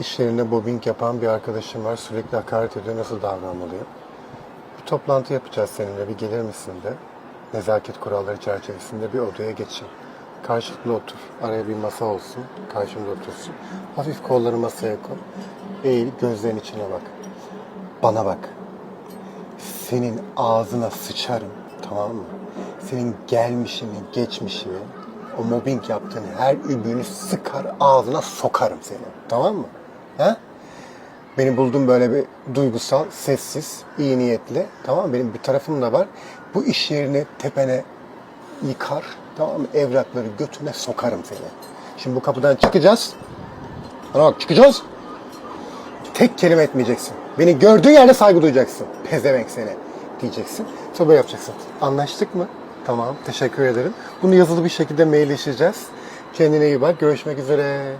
İş yerinde mobbing yapan bir arkadaşım var. Sürekli hakaret ediyor. Nasıl davranmalıyım? Bir toplantı yapacağız seninle. Bir gelir misin de. Nezaket kuralları çerçevesinde bir odaya geçin. Karşılıklı otur. Araya bir masa olsun. Karşımda otursun. Hafif kolları masaya koy. Eğil gözlerin içine bak. Bana bak. Senin ağzına sıçarım. Tamam mı? Senin gelmişini, geçmişini, o mobbing yaptığın her übüğünü sıkar ağzına sokarım seni. Tamam mı? Ha? Beni buldum böyle bir duygusal, sessiz, iyi niyetli. Tamam mı? Benim bir tarafım da var. Bu iş yerini tepene yıkar. Tamam mı? Evrakları götüne sokarım seni. Şimdi bu kapıdan çıkacağız. Bana bak çıkacağız. Tek kelime etmeyeceksin. Beni gördüğün yerde saygı duyacaksın. Pezevenk seni diyeceksin. Sonra böyle yapacaksın. Anlaştık mı? Tamam. Teşekkür ederim. Bunu yazılı bir şekilde mailleşeceğiz. Kendine iyi bak. Görüşmek üzere.